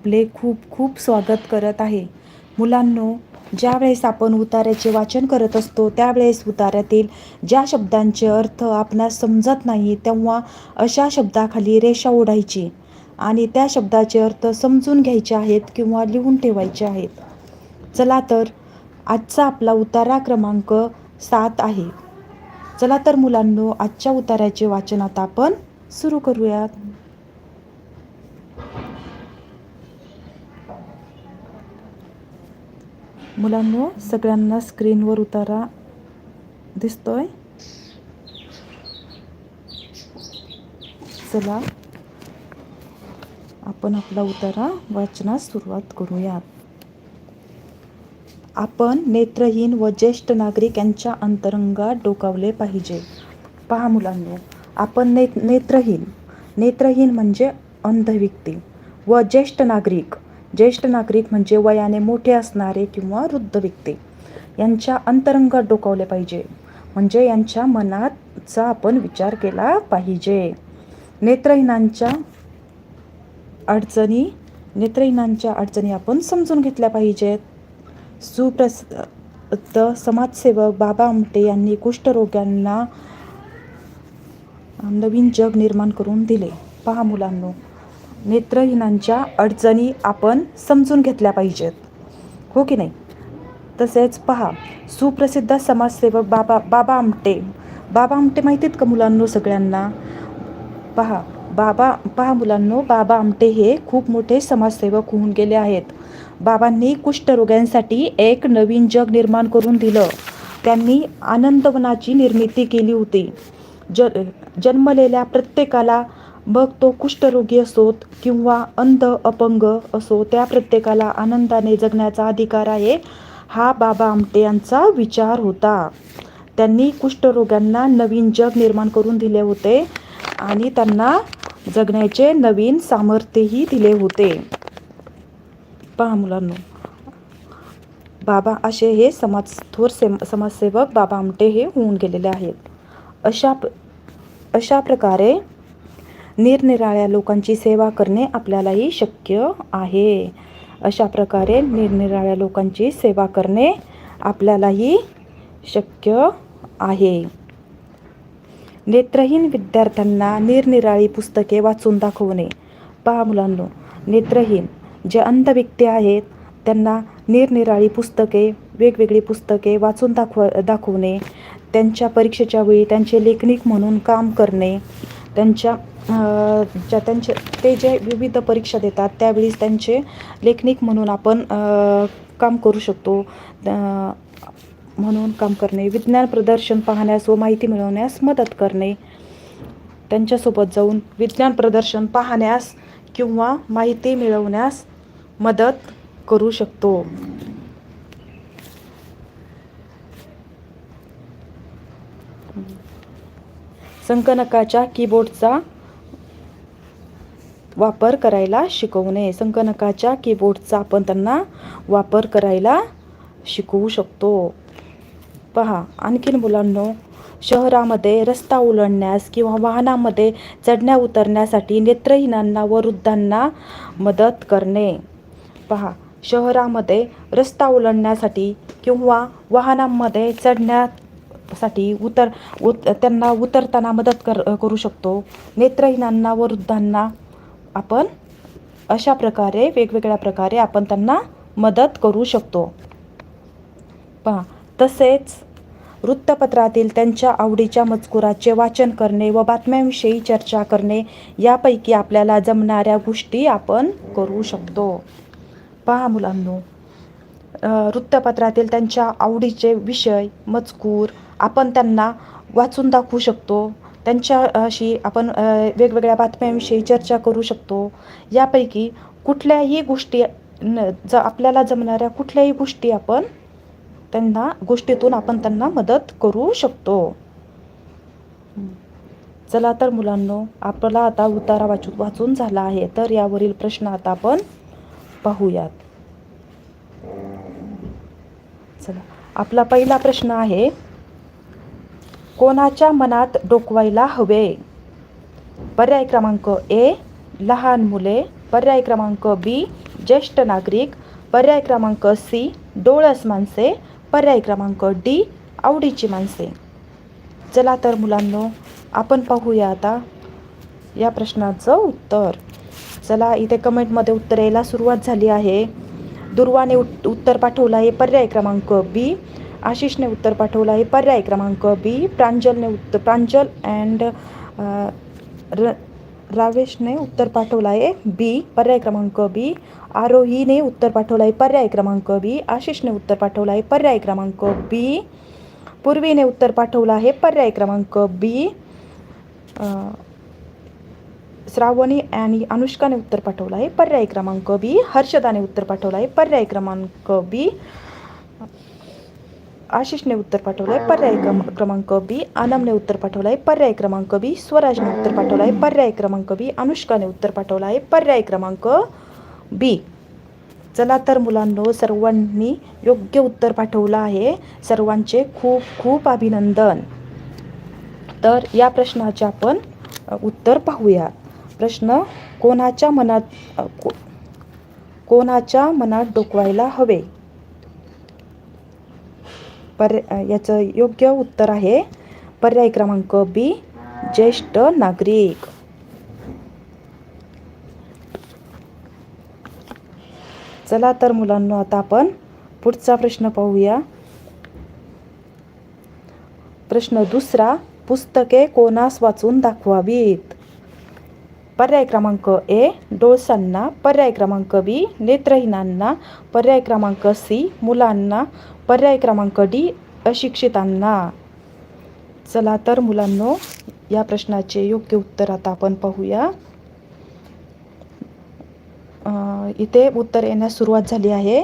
आपले खूप खूप स्वागत करत आहे. मुलांनो ज्यावेळेस आपण उताऱ्याचे वाचन करत असतो त्यावेळेस उताऱ्यातील ज्या शब्दांचे अर्थ आपणास समजत नाही तेव्हा अशा शब्दाखाली रेषा ओढायची आणि त्या शब्दाचे अर्थ समजून घ्यायचे आहेत किंवा लिहून ठेवायचे आहेत. चला तर आजचा आपला उतारा क्रमांक सात आहे. चला तर मुलांनो आजच्या उताऱ्याचे वाचन आता आपण सुरू करूयात. मुलांनो सगळ्यांना स्क्रीनवर उतारा दिसतोय. चला आपण आपला उतारा वाचनास सुरुवात करूयात. आपण नेत्रहीन व ज्येष्ठ नागरिक यांच्या अंतरंगात डोकावले पाहिजे. पहा मुलांनो आपण ने नेत्रहीन. नेत्रहीन म्हणजे अंध व्यक्ती व ज्येष्ठ नागरिक ज्येष्ठ नागरिक म्हणजे वयाने मोठे असणारे किंवा वृद्ध व्यक्ती. यांच्या अंतरंगात डोकावले पाहिजे. म्हणजे यांच्या मनाचा आपण विचार केला पाहिजे. नेत्रहीनांच्या अडचणी नेत्रहीनांच्या अडचणी आपण समजून घेतल्या पाहिजेत. सुप्रसिद्ध समाजसेवक बाबा आमटे यांनी कुष्ठरोग्यांना नवीन जग निर्माण करून दिले. पहा मुलांनो नेत्रहीनांच्या अडचणी आपण समजून घेतल्या पाहिजेत. हो की नाही? तसेच पहा सुप्रसिद्ध समाजसेवक बाबा बाबा आमटे. बाबा आमटे माहिती आहेत का मुलांनो सगळ्यांना? पहा बाबा पहा मुलांनो बाबा आमटे हे खूप मोठे समाजसेवक होऊन गेले आहेत. बाबांनी कुष्ठरोग्यांसाठी एक नवीन जग निर्माण करून दिलं. त्यांनी आनंदवनाची निर्मिती केली होती. ज जन्मलेल्या प्रत्येकाला मग तो कुष्ठरोगी असोत किंवा अंध अपंग असो त्या प्रत्येकाला आनंदाने जगण्याचा अधिकार आहे हा बाबा आमटे यांचा विचार होता. त्यांनी कुष्ठरोग्यांना नवीन जग निर्माण करून दिले होते आणि त्यांना जगण्याचे नवीन सामर्थ्यही दिले होते. पहा मुलांनो बाबा असे हे समाज थोर से समाजसेवक बाबा आमटे हे होऊन गेलेले आहेत. अशा अशा प्रकारे निरनिराळ्या लोकांची सेवा करणे आपल्यालाही शक्य आहे. अशा प्रकारे निरनिराळ्या लोकांची सेवा करणे आपल्यालाही शक्य आहे. नेत्रहीन विद्यार्थ्यांना निरनिराळी पुस्तके वाचून दाखवणे. पहा मुलांनो नेत्रहीन जे अंध व्यक्ती आहेत त्यांना निरनिराळी पुस्तके वेगवेगळी पुस्तके वाचून दाखव दाखवणे त्यांच्या परीक्षेच्या वेळी त्यांचे लेखनिक म्हणून काम करणे त्यांच्या ज्या त्यांचे ते जे विविध परीक्षा देतात त्यावेळीस त्यांचे लेखनिक म्हणून आपण काम करू शकतो. म्हणून काम करणे विज्ञान प्रदर्शन पाहण्यास व माहिती मिळवण्यास मदत करणे. त्यांच्यासोबत जाऊन विज्ञान प्रदर्शन पाहण्यास किंवा माहिती मिळवण्यास मदत करू शकतो. संगणकाच्या कीबोर्डचा वापर करायला शिकवणे संगणकाच्या कीबोर्डचा आपण त्यांना वापर करायला शिकवू शकतो. पहा आणखीन मुलांनो शहरामध्ये रस्ता उलडण्यास किंवा वाहनामध्ये चढण्या उतरण्यासाठी नेत्रहीनांना व वृद्धांना मदत करणे. पहा शहरामध्ये रस्ता उलडण्यासाठी किंवा वाहनांमध्ये चढण्यात साठी उतर उत त्यांना उतरताना मदत कर करू शकतो. नेत्रहीनांना व वृद्धांना आपण अशा प्रकारे वेगवेगळ्या प्रकारे आपण त्यांना मदत करू शकतो. पहा तसेच वृत्तपत्रातील त्यांच्या आवडीच्या मजकुराचे वाचन करणे व बातम्यांविषयी चर्चा करणे यापैकी आपल्याला जमणाऱ्या गोष्टी आपण करू शकतो. पहा मुलांनो वृत्तपत्रातील त्यांच्या आवडीचे विषय मजकूर आपण त्यांना वाचून दाखवू शकतो. त्यांच्याशी आपण वेगवेगळ्या बातम्यांविषयी चर्चा करू शकतो. यापैकी कुठल्याही गोष्टी न ज आपल्याला जमणाऱ्या कुठल्याही गोष्टी आपण त्यांना गोष्टीतून आपण त्यांना मदत करू शकतो. चला तर मुलांनो आपला आता उतारा वाचू वाचून झाला आहे. तर यावरील प्रश्न आता आपण पाहूयात. चला. आपला पहिला प्रश्न आहे कोणाच्या मनात डोकवायला हवे? पर्याय क्रमांक ए लहान मुले. पर्याय क्रमांक बी ज्येष्ठ नागरिक. पर्याय क्रमांक सी डोळस माणसे. पर्याय क्रमांक डी आवडीची माणसे. चला तर मुलांनो आपण पाहूया आता या प्रश्नाचं उत्तर. चला इथे कमेंटमध्ये उत्तर यायला सुरुवात झाली आहे. दुर्वाने उत् उत्तर पाठवलं आहे. पर्याय क्रमांक बी आशिषने उत्तर पाठवलं आहे. पर्याय क्रमांक बी प्रांजलने उत्तर प्रांजल अँड र रावेशने उत्तर पाठवलं आहे. बी पर्याय क्रमांक बी आरोहीने उत्तर पाठवलं आहे. पर्याय क्रमांक बी आशिषने उत्तर पाठवलं आहे. पर्याय क्रमांक बी पूर्वीने उत्तर पाठवलं आहे. पर्याय क्रमांक बी श्रावणी आणि अनुष्काने उत्तर पाठवलं आहे. पर्याय क्रमांक बी हर्षदाने उत्तर पाठवलं आहे. पर्याय क्रमांक बी आशिषने उत्तर पाठवलं आहे पर्याय क्रम क्रमांक बी आनमने उत्तर पाठवलं आहे पर्याय क्रमांक बी स्वराजने उत्तर पाठवलं आहे पर्याय क्रमांक बी अनुष्काने उत्तर पाठवलं आहे पर्याय क्रमांक बी. चला तर मुलांनो सर्वांनी योग्य उत्तर पाठवलं आहे. सर्वांचे खूप खूप अभिनंदन. तर या प्रश्नाचे आपण उत्तर पाहूया प्रश्न कोणाच्या मनात को कोणाच्या मनात डोकवायला हवे? पर याचं योग्य उत्तर आहे. पर्याय क्रमांक बी ज्येष्ठ नागरिक. चला तर मुलांना आता आपण पुढचा प्रश्न पाहूया. प्रश्न दुसरा पुस्तके कोणास वाचून दाखवावीत? पर्याय क्रमांक ए डोळसांना. पर्याय क्रमांक बी नेत्रहीनांना. पर्याय क्रमांक सी मुलांना. पर्याय क्रमांक डी अशिक्षितांना. चला तर मुलांनो या प्रश्नाचे योग्य उत्तर आता आपण पाहूया. इथे उत्तर येण्यास सुरुवात झाली आहे.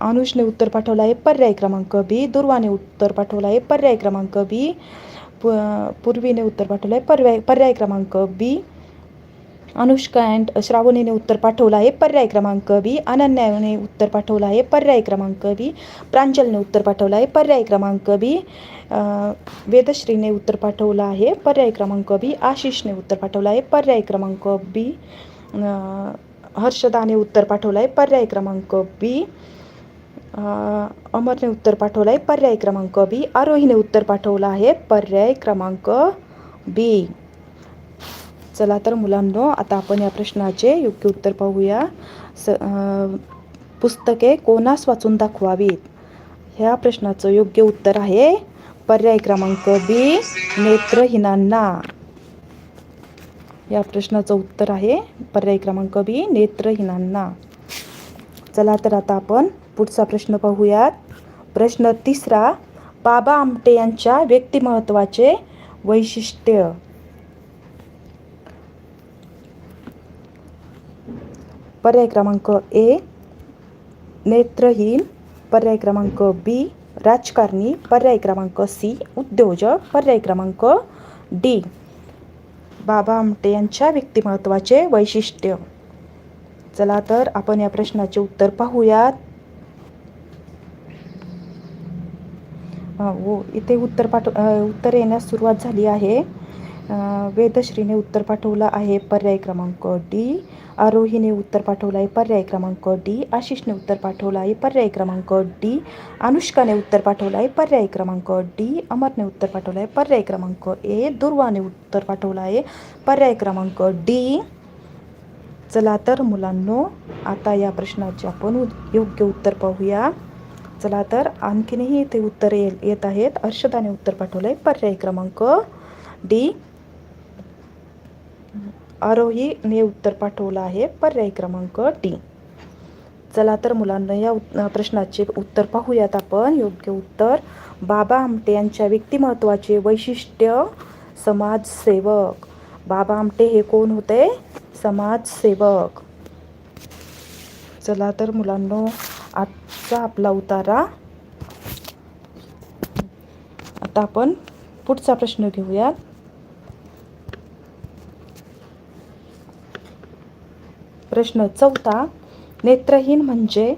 अनुषने उत्तर पाठवलं आहे पर्याय क्रमांक बी दुर्वाने उत्तर पाठवलं आहे पर्याय क्रमांक बी प पूर्वीने उत्तर पाठवलं आहे पर्याय पर्याय क्रमांक बी. अनुष्का अँड श्रावणीने उत्तर पाठवलं आहे. पर्याय क्रमांक बी अनन्याने उत्तर पाठवलं आहे. पर्याय क्रमांक बी प्रांजलने उत्तर पाठवलं आहे. पर्याय क्रमांक बी वेदश्रीने उत्तर पाठवलं आहे. पर्याय क्रमांक बी आशिषने उत्तर पाठवलं आहे. पर्याय क्रमांक बी हर्षदाने उत्तर पाठवलं आहे. पर्याय क्रमांक बी अमरने उत्तर पाठवलं आहे. पर्याय क्रमांक बी आरोहीने उत्तर पाठवलं आहे. पर्याय क्रमांक बी चला तर मुलांनो आता आपण या प्रश्नाचे योग्य उत्तर पाहूया. स पुस्तके कोणास वाचून दाखवावीत? ह्या प्रश्नाचं योग्य उत्तर आहे पर्याय क्रमांक बी नेत्रहीनांना. या प्रश्नाचं उत्तर आहे पर्याय क्रमांक बी नेत्रहीनांना. चला तर आता आपण पुढचा प्रश्न पाहूयात. प्रश्न तिसरा बाबा आमटे यांच्या व्यक्तिमत्वाचे वैशिष्ट्य. पर्याय क्रमांक ए नेत्रहीन. पर्याय क्रमांक बी राजकारणी. पर्याय क्रमांक सी उद्योजक. पर्याय क्रमांक डी बाबा आमटे यांच्या व्यक्तिमत्वाचे वैशिष्ट्य. चला तर आपण या प्रश्नाचे उत्तर पाहूयात. हो इथे उत्तर पाठ उत्तर येण्यास सुरुवात झाली आहे. वेदश्रीने उत्तर पाठवलं आहे पर्याय क्रमांक डी आरोहीने उत्तर पाठवलं आहे पर्याय क्रमांक डी आशिषने उत्तर पाठवलं आहे पर्याय क्रमांक डी अनुष्काने उत्तर पाठवलं आहे पर्याय क्रमांक डी अमरने उत्तर पाठवलं आहे पर्याय क्रमांक ए दुर्वाने उत्तर पाठवलं आहे पर्याय क्रमांक डी चला तर मुलांनो आता या प्रश्नाचे आपण उ- योग्य उत्तर पाहूया. चला तर आणखीनही इथे उत्तर ये येत आहेत. हर्षदाने उत्तर पाठवलं आहे पर्याय क्रमांक डी आरोहीने उत्तर पाठवलं आहे. पर्याय क्रमांक डी चला तर मुलांना या प्रश्नाचे उत्तर पाहूयात आपण. योग्य उत्तर बाबा आमटे यांच्या व्यक्तिमत्वाचे वैशिष्ट्य समाजसेवक. बाबा आमटे हे कोण होते? समाजसेवक. चला तर मुलांनो आजचा आपला उतारा. आता आपण पुढचा प्रश्न घेऊयात. प्रश्न. चौथा नेत्रहीन म्हणजे?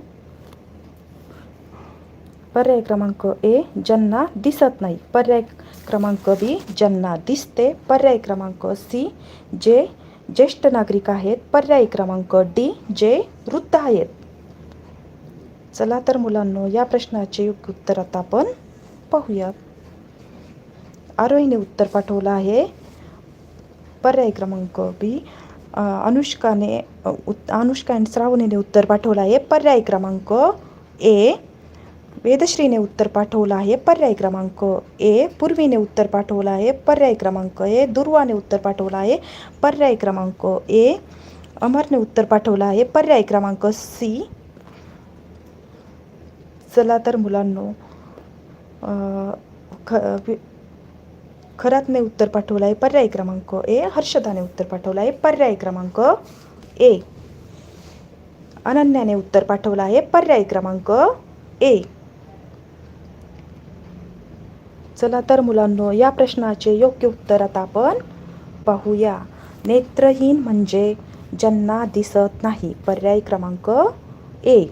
पर्याय क्रमांक ए ज्यांना दिसत नाही. पर्याय क्रमांक बी ज्यांना दिसते. पर्याय क्रमांक सी जे ज्येष्ठ नागरिक आहेत. पर्याय क्रमांक डी जे वृद्ध आहेत. चला तर मुलांनो या प्रश्नाचे योग्य उत्तर आता आपण पाहूयात. आरोहीने उत्तर पाठवलं आहे. पर्याय क्रमांक बी अनुष्काने अ, अनुष्का आणि श्रावणीने उत्तर पाठवलं आहे. पर्याय क्रमांक ए. वेदश्रीने उत्तर पाठवलं आहे. पर्याय क्रमांक ए. पूर्वीने उत्तर पाठवलं आहे. पर्याय क्रमांक ए. दुर्वाने उत्तर पाठवलं आहे. पर्याय क्रमांक ए. अमरने उत्तर पाठवलं आहे. पर्याय क्रमांक सी. चला तर मुलांनो ख खरातने उत्तर पाठवलं आहे पर्याय क्रमांक ए हर्षदाने उत्तर पाठवलं आहे पर्याय क्रमांक ए. अनन्याने उत्तर पाठवलं आहे पर्याय क्रमांक ए. चला तर मुलांनो या प्रश्नाचे योग्य उत्तर आता आपण पाहूया. नेत्रहीन म्हणजे ज्यांना दिसत नाही पर्याय क्रमांक ए.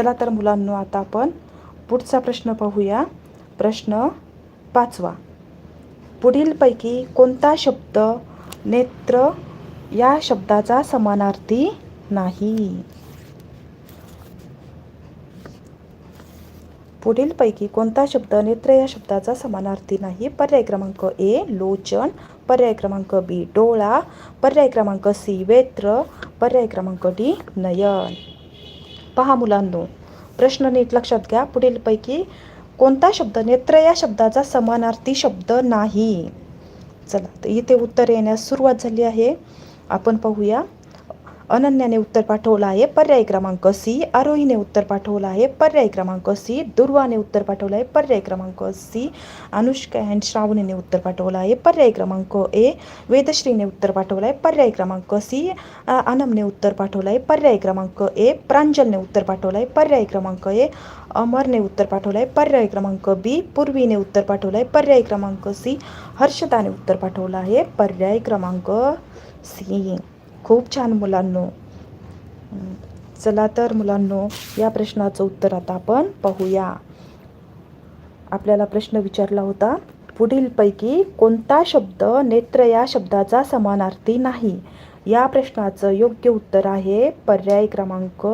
चला तर मुलांनो आता आपण पुढचा प्रश्न पाहूया. प्रश्न पाचवा. पुढीलपैकी कोणता शब्द नेत्र या शब्दाचा समानार्थी नाही? पुढीलपैकी कोणता शब्द नेत्र या शब्दाचा समानार्थी नाही? पर्याय क्रमांक ए लोचन. पर्याय क्रमांक बी डोळा. पर्याय क्रमांक सी वेत्र. पर्याय क्रमांक डी नयन. पहा मुलांनो प्रश्न नीट लक्षात घ्या. पुढीलपैकी कोणता शब्द नेत्र या शब्दाचा समानार्थी शब्द नाही? चला तर इथे उत्तर येण्यास सुरुवात झाली आहे. आपण पाहूया. अनन्याने उत्तर पाठवलं आहे पर्याय क्रमांक सी आरोहीने उत्तर पाठवलं आहे पर्याय क्रमांक सी दुर्वाने उत्तर पाठवलं आहे पर्याय क्रमांक सी अनुष्का अँड श्रावणीने उत्तर पाठवलं आहे पर्याय क्रमांक ए वेदश्रीने उत्तर पाठवलं आहे पर्याय क्रमांक सी आनमने अनमने उत्तर पाठवलं आहे पर्याय क्रमांक ए प्रांजलने उत्तर पाठवलं आहे पर्याय क्रमांक ए अमरने उत्तर पाठवलं आहे पर्याय क्रमांक बी पूर्वीने उत्तर पाठवलं आहे पर्याय क्रमांक सी हर्षदाने उत्तर पाठवलं आहे पर्याय क्रमांक सी खूप छान मुलांनो. चला तर मुलांनो या प्रश्नाचं उत्तर आता आपण पाहूया. आपल्याला प्रश्न विचारला होता पुढीलपैकी कोणता शब्द नेत्र या शब्दाचा समानार्थी नाही? या प्रश्नाचं योग्य उत्तर आहे पर्याय क्रमांक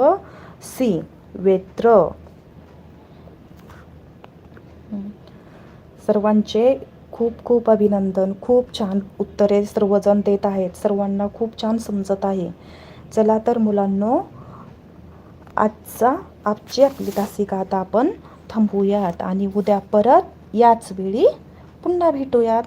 सी वेत्र. सर्वांचे खूप खूप अभिनंदन. खूप छान उत्तरे सर्वजण देत आहेत. सर्वांना खूप छान समजत आहे. चला तर मुलांनो आजचा आजची आपली तासिका आता आपण थांबूयात आणि उद्या परत याच वेळी पुन्हा भेटूयात.